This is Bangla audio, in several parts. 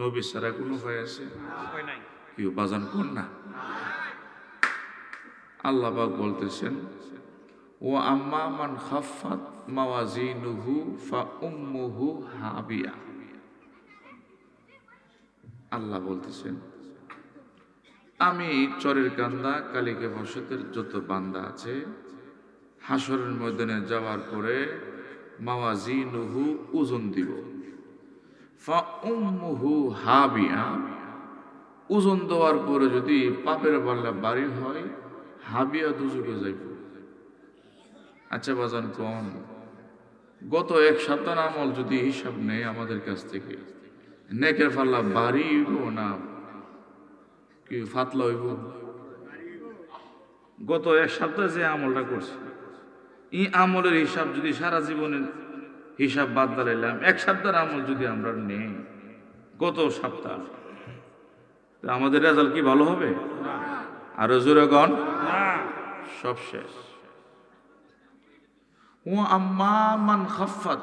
নবী সারা কোনো উপায় আছে? কেউ বাজান কর না। আল্লাহ পাক বলতেছেন ও আম্মা মান খাফাত মাওয়াজিনুহু ফা উম্মুহু হাবিয়া। আল্লাহ বলতেছেন আমি চরের কান্দা কালিকা বসতের যত বান্দা আছে হাসরের ময়দানে যাওয়ার পরে মাওয়াজিনুহু ওজন দিব। হাবিয়া। ওজন দেওয়ার পরে যদি পাপের পাল্লা বাড়ি হয়, হাবিয়া দুজকে যাইব। আচ্ছা বাজান, কম। গত এক সপ্তাহ আমল যদি হিসাব নেই আমাদের কাছ থেকে, নেকের পাল্লা বাড়ি না? কি ফাতলা হইব? গত এক সপ্তাহে যে আমলটা করছি, এই আমলের হিসাব যদি সারা জীবনের হিসাব বাদ দাঁড়াইলাম। এক সপ্তাহের আমল যদি আমরা নেই, গত সপ্তাহ। আমাদের রেজাল্ট কি ভালো হবে? আরও জোরে গণ সব শেষ। ও আম্মা মান খাফাত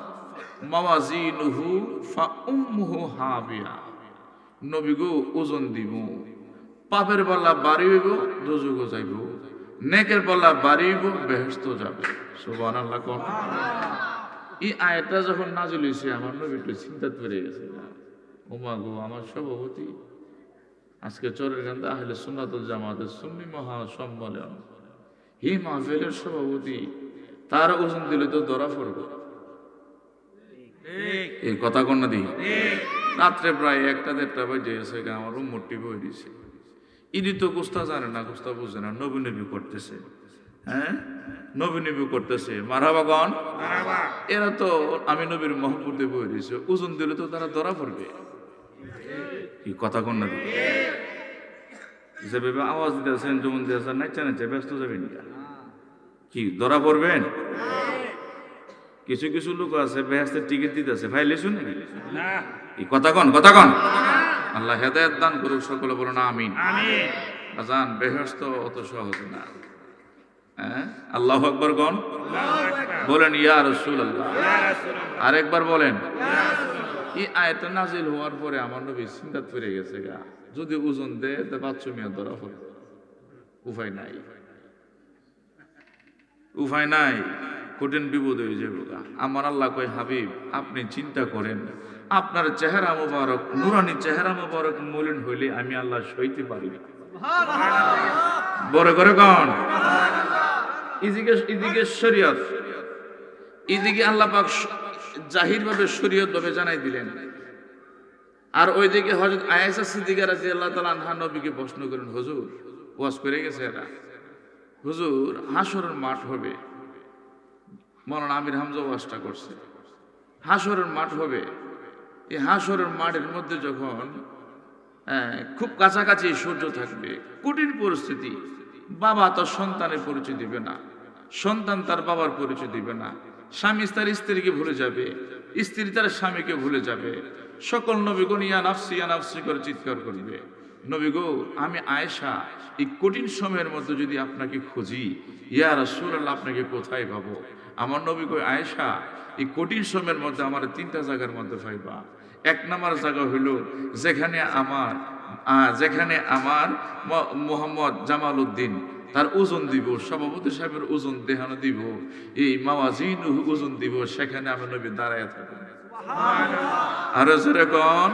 ওজন দিব। পাপের নেকের পাল্লা বাড়ি হইব বেহেশত যাবে। সুবহানাল্লাহ এই আয়াতটা যখন নাজিল হইছে, আমার নবী একটু চিন্তা করে গেছে ওমা গো, আমার সভাপতি, আজকে চরের গান্ধা আহলে সুন্নাতুল জামাতের সুন্নি মহা সম্মেলন হি মাহফিলের সভাপতি, তার ওজন দিলে তো ধরা পড়বে। এই কথা কন্যা দিই রাত্রে প্রায় একটা দেড়টা বাজে এসে আমার মোটি বই দিছে। ইদি তো গুস্তা জানে না, গুস্তা বুঝে না নবী নবী করতেছে। হ্যাঁ? নবী নবী করতেছে। মারাবাগন মারাবা এরা তো আমি নবীর মহব্বতে বই দিছে ওজন দিলে তো তারা ধরা পড়বে। কি কথা কন্যা দিই যেভাবে আওয়াজ দিতেছেন যেমন দিতেছেন নাচা নাচা ব্যস্ত যাবেন না। কি ধরা পড়বেন? কিছু কিছু লোক আছে বেহেস্তের টিকিট দিতেছে। ভাই লেসুন নাকি না। এই কথা কন কথা কন? আল্লাহ হেদায়ত দান করুক সকলে বলো না আমিন। আমি আজান বেহস্ত অত সহজ না। আল্লাহ আকবর গন বলেন ইয়া রসুল আল্লাহ আরেকবার বলেন। এই নাজিল হওয়ার পরে আমার নবী চিন্তাত ফিরে গেছে গা। যদি ওজন তো বাচ্চু মিয়া ধরা উপায় নাই। উপায় নাই। কঠিন বিপদ হয়ে যাবে। আমার আল্লাহ কয় হাবিব আপনি চিন্তা করেন। আপনার চেহারা মোবারক নুরানি চেহারা মোবারক মলিন হইলে আমি আল্লাহ সইতে পারি বড় করে কন? এদিকে এদিকে শরীয়ত। এদিকে আল্লাহ পাক জাহির ভাবে শরীয়ত ভাবে জানাই দিলেন। আর ওইদিকে আল্লাহ নবীকে প্রশ্ন করেন হুজুর গেছে এরা? হাসরের মাঠ হবে। আমির করছে। মাঠ হবে। এই মাঠের মধ্যে যখন খুব কাছাকাছি সূর্য থাকবে, কঠিন পরিস্থিতি, বাবা তার সন্তানের পরিচয় দিবে না। সন্তান তার বাবার পরিচয় দিবে না। স্বামী তার স্ত্রীকে ভুলে যাবে। স্ত্রী তার স্বামীকে ভুলে যাবে। সকল নবীগণ ইয়া নাফসি ইয়া নাফসি করে চিৎকার করবে। নবী গো, আমি আয়েশা, এই কঠিন সময়ের মধ্যে যদি আপনাকে খুঁজি, ইয়া রাসূল আল্লাহ আপনাকে কোথায় পাবো? আমার নবী আয়েশা, এই কঠিন সময়ের মধ্যে আমার তিনটা জায়গার মধ্যে পাইবা। এক নাম্বার জায়গা হইল যেখানে আমার যেখানে আমার মোহাম্মদ জামাল উদ্দিন তার ওজন দিব সভাপতি সাহেবের ওজন দেহানো দিব এই মাওয়াজিন ওজন দিব সেখানে আমি নবী দাঁড়ায় থাকব। আরও জোরে কন।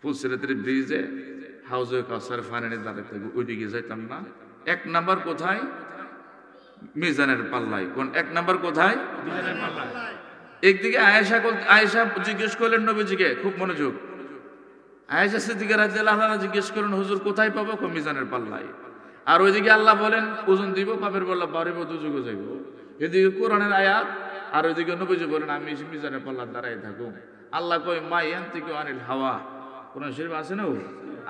ফুলসিরাতের ব্রিজে হাউজে কাসার ফাইনালে দাঁড়াতে থাকব ওইদিকে যাইতাম না। এক নাম্বার কোথায়? মিজানের পাল্লায়। কোন এক নাম্বার কোথায়? একদিকে আয়েশা আয়েশা জিজ্ঞেস করলেন নবীজিকে খুব মনোযোগ। আয়েশা সিদ্দিকা রাদিয়াল্লাহু আনহা জিজ্ঞেস করলেন হুজুর কোথায় পাবো? মিজানের পাল্লায়। আর ওইদিকে আল্লাহ বলেন ওজন দিব পাপের পাল্লা বাড়িব দুযুগে যাইব। এদিকে কোরআনের আয়াত আর ওইদিকে নবীজি বলেন আমি মিজানের পাল্লা দাঁড়াই থাকুম। আল্লাহ কয় মা ইয়ান্তিকে আনিল হাওয়া। কোরআন শরীফ আছে না ও?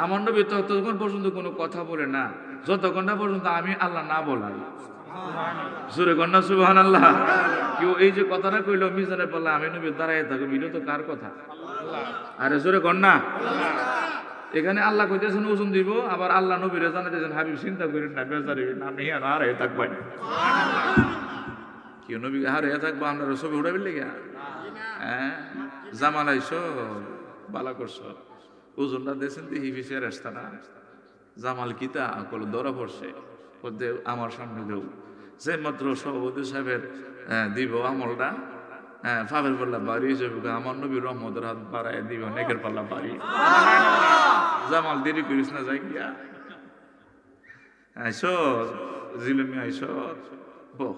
আমার নবী ততক্ষণ পর্যন্ত কোনো কথা বলে না। যতক্ষণ না পর্যন্ত আমি আল্লাহ না বলাই। সুরে কন্যা সুবহান আল্লাহ কেউ এই যে কথাটা কইলো মিজানের পাল্লা আমি নবী দাঁড়াই থাকুম এটা তো কার কথা? আরে সুরে কন্যা এখানে আল্লাহ কইতেছেন, ওজন দিব, আবার আল্লাহ নবীরে জানাইতেছেন, হাবিব চিন্তা করেন না, বেজারি আমি আর আর হয়ে থাকবাই কেউ নবী আর হয়ে থাকব, আপনারা ছবি উঠাবেন লেগে হ্যাঁ? জামাল আইস বালা করছ। ওজনটা দিয়েছেন তো হিফিসের রাস্তা না। জামাল কিতা কল ধরা পড়ছে। ওদের আমার সামনে দেও। যে মাত্র সভাপতি সাহেবের দিব আমলটা। হ্যাঁ ফাফের পাল্লা বাড়ি যাবে আমার নবী রহমদের হাত বাড়ায় দিব নেকের পাল্লা বাড়ি। জামাল দেরি করিস না যাই গিয়া। আইস জিলমি আইস। বহ।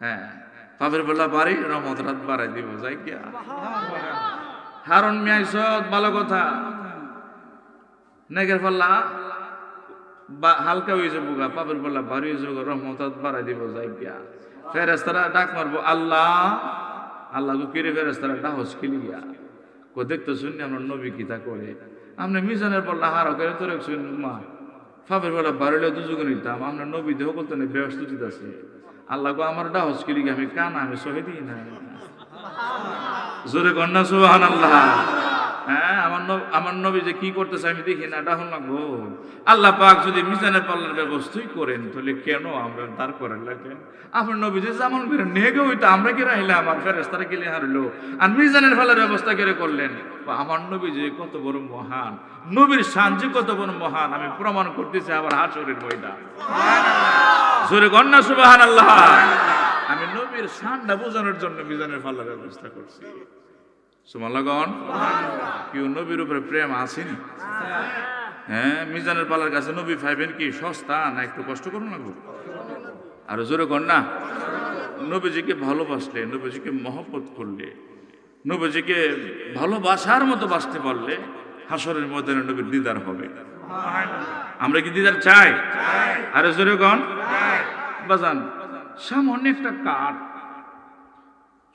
হ্যাঁ পাপের বেলা বাড়ি রহমত রাত বাড়াই দিব যাই গিয়া। হারন মিয়া আইস ভালো কথা। নেগের পাল্লা বা- হালকা হয়ে যাব গা পাপের বেলা বাড়ি হয়ে যাব রহমত বাড়াই দিব যাই গিয়া। ফেরেস্তারা ডাক মারবো আল্লাহ আল্লাহ কিরে ফেরেস্তারা ডাহস খেলি গিয়া কো দেখতে শুনি আমরা নবী কিতা করে আমরা মিশনের পর হারা করে তোর শুন মা ফাপের বেলা বাড়িলে দুজুকে নিতাম আমরা নবী দেহ করতে নেই আছে। আল্লাহ গো আমার ডাহস খেলি গিয়া আমি কানা আমি সহে দিই না জোরে কন্যা সুবাহ আল্লাহ আমার নবী যে কি করতেছে আমি দেখি না ডাহন লাগবো আল্লাহ পাক যদি মিজানের পাল্লার ব্যবস্থাই করেন তাহলে কেন আমরা দাঁড় করেন লাগলেন আপনার নবী যে যেমন করে নেগে হইতো আমরা কি রাইলাম? আমার ফেরেস্তারা গেলে হারলো আর মিজানের পাল্লার ব্যবস্থা করে করলেন? আমার নবী যে কত বড় মহান নবীর শান যে কত বড় মহান আমি প্রমাণ করতেছি আবার হাসরের ময়দান। জোরে কন্যা সুবাহান আল্লাহ আমি নবীর শানটা বোঝানোর জন্য মিজানের পাল্লার ব্যবস্থা করছি। সুমাল্লাগন কেউ নবীর উপরে প্রেম আসেনি? হ্যাঁ মিজানের পালার কাছে নবী ফাইবেন কি সস্তা না একটু কষ্ট করুন লাগবো আর জোরে কর না। নবীজিকে ভালোবাসলে, নবীজিকে মহব্বত করলে, নবীজিকে ভালোবাসার মতো বাসতে পারলে হাসরের মধ্যে নবীর দিদার হবে। আমরা কি দিদার চাই? আরে জোরে কন। বাজান সামান্য একটা কাঠ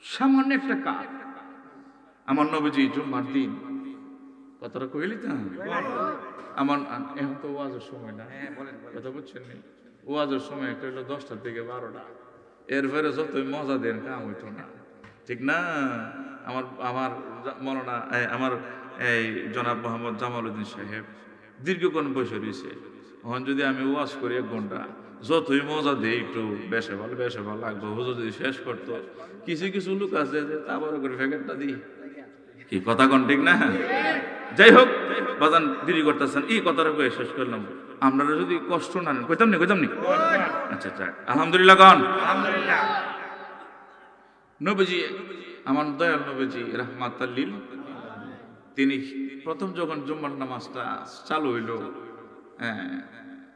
সামান্য একটা কাঠ। আমার নবীজি জুম্মার দিন। কথাটা কইলি তো আমার এখন তো ওয়াজের সময় না। কথা বুঝছেন নি? ওয়াজের সময় একটা হলো দশটা থেকে বারোটা। এরপরে যতই মজা দেন কাম হইতো না। ঠিক না? আমার আমার মরনা আমার এই জনাব মোহাম্মদ জামাল উদ্দিন সাহেব দীর্ঘক্ষণ বসে রয়েছে এখন যদি আমি ওয়াজ করি এক ঘণ্টা যতই মজা দেই একটু বেশে ভালো বেশে ভালো লাগবে। হুজুর যদি শেষ করতো কিছু কিছু লোক আছে যে তা বড় করে প্যাকেটটা দিই। কি কথা কন ঠিক না? যাই হোক বাজান দেরি করতেছেন। এই কথাটা কয়ে শেষ করলাম। আপনারা যদি কষ্ট না নেন কইতাম নি কইতাম নি? আচ্ছা আচ্ছা। আলহামদুলিল্লাহ কন? নবীজি আমার দয়াল নবীজি রহমাত আল্লিল তিনি প্রথম যখন জুম্মার নামাজটা চালু হইল হ্যাঁ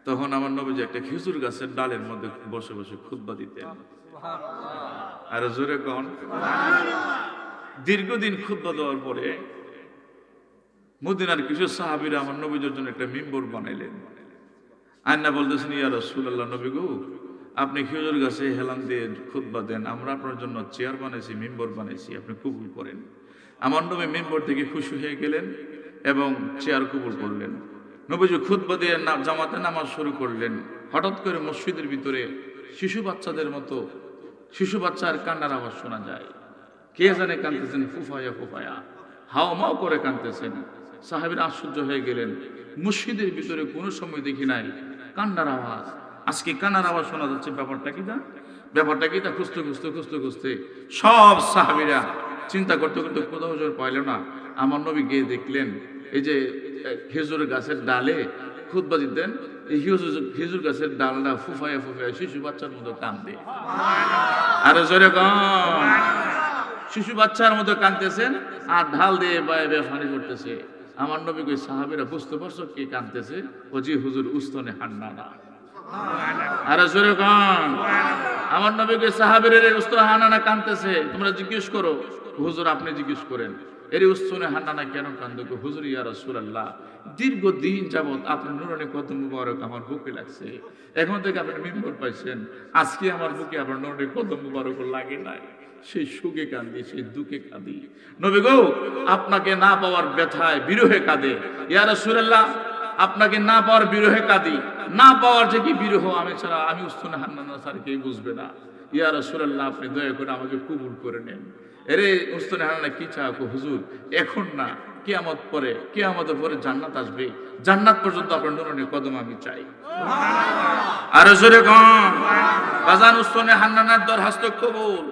তখন আমার নবীজি একটা খেজুর গাছের ডালের মধ্যে বসে বসে খুতবা দিতেন। আর জোরে কন? দীর্ঘদিন খুদ্া দেওয়ার পরে মদিনার কিছু সাহাবিরা আমার নবীদের জন্য একটা মেম্বর বানাইলেন। আন্না বলতেছেন, ইয়া রসুল্লাহ নবী গো, আপনি খেজুর গাছে হেলান দিয়ে খুদ্া দেন। আমরা আপনার জন্য চেয়ার বানাইছি, মেম্বর বানাইছি, আপনি কবুল করেন। আমার নবী মেম্বর থেকে খুশি হয়ে গেলেন এবং চেয়ার কবুল করলেন। নবীজি খুদ্া দিয়ে জামাতে নামাজ শুরু করলেন। হঠাৎ করে মসজিদের ভিতরে শিশু বাচ্চাদের মতো, শিশু বাচ্চার কান্নার আওয়াজ শোনা যায়। কে জানে কাঁদতেছেন, ফুফায়া ফুফায়া। হাও মাও করে কাঁদতেছেন। সাহেবের আশ্চর্য হয়ে গেলেন। মসজিদের ভিতরে কোনো সময় দেখি নাই। কান্নার আওয়াজ। আজকে কান্নার আওয়াজ শোনা যাচ্ছে, ব্যাপারটা কি না ব্যাপারটা কি তা খুঁজতে খুঁজতে খুঁজতে খুঁজতে। সব সাহাবিরা চিন্তা করতে করতে কোথাও হুজুর পাইল না। আমার নবী গিয়ে দেখলেন, এই যে, খেজুর গাছের ডালে খুদবা দিতেন, এই খেজুর গাছের ডালটা ফুফায়া ফুফায়া, শিশু বাচ্চার মতো কান্দে। আরে জোরে কম শিশু বাচ্চার মতো কাঁদতেছেন, আর ঢাল দিয়ে বায়ে বেয়ে ফানি করতেছে। আমার নবী কই, সাহাবিরা বুঝতে পারছ কে কাঁদতেছে? ও জি হুজুর, উস্তনে হান্না না আরে জোরে আমার নবী কই, সাহাবির উস্তনে হান্না কাঁদতেছে। তোমরা জিজ্ঞেস করো। হুজুর, আপনি জিজ্ঞেস করেন। এর উস্তনে হান্নানা কেন কান্দো গো? হুজুর ইয়া রাসূলুল্লাহ, দীর্ঘদিন যাবত আপনার নুরানি কদম মুবারক আমার বুকে লাগছে। এখন থেকে আপনি মিম্বর পাইছেন, আজকে আমার বুকে আপনার নুরানি কদম মুবারক লাগে নাই। সেই সুখে কান্দি, সেই দুঃখে কাঁদি নবী গো, আপনাকে না পাওয়ার ব্যথায় বিরহে কাঁদে। ইয়া রাসূলুল্লাহ, আপনাকে না পাওয়ার বিরহে কাঁদি। না পাওয়ার যে কি বিরহ, আমি ছাড়া, আমি উস্তনে হান্নানা স্যার কেউ বুঝবে না। ইয়া রাসূলুল্লাহ, আপনি দয়া করে আমাকে কবুল করে নেন। এরে উস্তনে হান্নানা কি চাও হুজুর? এখন না কিয়ামত পরে কিয়ামতের পরে জান্নাত আসবে। জান্নাত পর্যন্ত আপনার নুরনি কদম আমি চাই। আরও জোরে কম বাজান উস্তনে হান্নানার দরখাস্ত কবুল।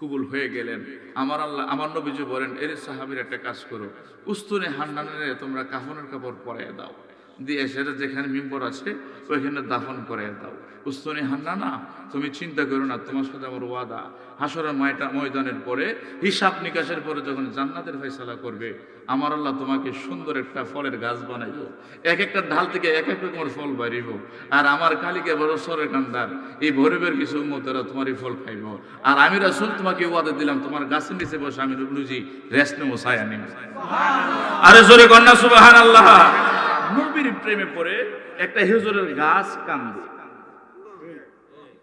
কবুল হয়ে গেলেন। আমার আল্লাহ আমার নবীজি বলেন এর সাহাবির একটা কাজ করো। উস্তুনে হান্নানের তোমরা কাফনের কাপড় পরাইয়া দাও। দিয়ে সেটা যেখানে মিম্বর আছে ওইখানে দাফন করে দাও। উস্তনি হান্না না, তুমি চিন্তা করো না, তোমার সাথে আমার ওয়াদা। হাসরের ময়টা ময়দানের পরে, হিসাব নিকাশের পরে যখন জান্নাতের ফয়সালা করবে, আমার আল্লাহ তোমাকে সুন্দর একটা ফলের গাছ বানাইব। এক একটা ঢাল থেকে এক এক রকমের ফল বাড়িব। আর আমার কালিকে বড় সরের কান্দার, এই ভৈরবের কিছু মতেরা তোমার এই ফল খাইব। আর আমি রাসুল তোমাকে ওয়াদা দিলাম, তোমার গাছের নিচে বসে আমি রুজি রেস্ট নেব, ছায়া নেব। আরে জোরে কন্যা সুবাহান আল্লাহ নবীর প্রেমে পড়ে একটা হেজুরের গাছ কান্দে।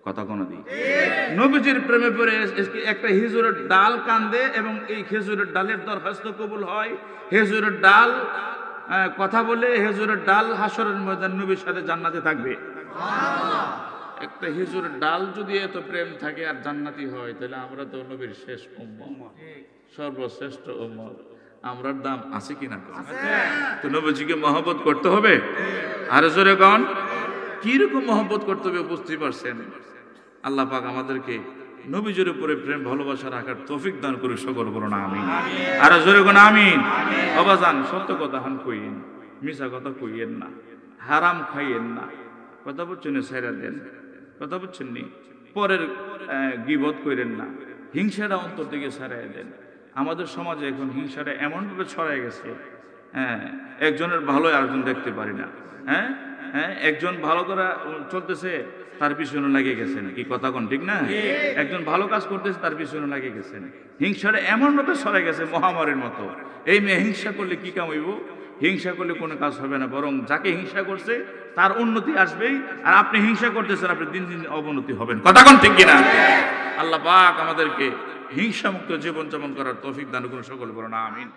কথা কোনো দিই? নবীজির প্রেমে পড়ে একটা হিজুরের ডাল কান্দে এবং এই খেজুরের ডালের দরখাস্ত কবুল হয়। হেজুরের ডাল কথা বলে হেজুরের ডাল হাসরের ময়দান নবীর সাথে জান্নাতে থাকবে। একটা হিজুরের ডাল যদি এত প্রেম থাকে আর জান্নাতি হয়, তাহলে আমরা তো নবীর শেষ উম্মত। সর্বশ্রেষ্ঠ উম্মত। আমরার দাম আছে কিনা তো নবীজিকে মহব্বত করতে হবে? আর জোরে কন। কীরকম মহব্বত করতে হবে বুঝতেই পারছেন? আল্লাহ পাক আমাদেরকে নবীজের উপরে প্রেম ভালোবাসা রাখার তৌফিক দান করে সকল করো না আমি আর জোরে কোন আমিন। অবাজান সত্য কথা হান কইয়েন মিশা কথা কইয়েন না হারাম খাইয়েন না। কথা বলছেন সাইরা দেন। কথা বলছেন নি পরের গিবত কইরেন না হিংসাটা অন্তর থেকে সারাই দেন। আমাদের সমাজে এখন হিংসাটা এমনভাবে ছড়াই গেছে হ্যাঁ একজনের ভালো আরেকজন দেখতে পারি না হ্যাঁ? হ্যাঁ? একজন ভালো করা চলতেছে তার পিছনে লাগে গেছেন কি কথা কোন ঠিক না? একজন ভালো কাজ করতেছে তার পিছনে লাগে গেছেন হিংসাটা এমনভাবে ছড়াই গেছে মহামারীর মতো। এই মেয়ে হিংসা করলে কি কাম হইব? হিংসা করলে কোনো কাজ হবে না বরং যাকে হিংসা করছে তার উন্নতি আসবেই। আর আপনি হিংসা করতেছেন আপনি দিন দিন অবনতি হবেন। কথা কোন ঠিক কিনা? আল্লাহ পাক আমাদেরকে হিংসামুক্ত জীবনযাপন করার তৌফিক দান করুন সকল বলো না আমিন।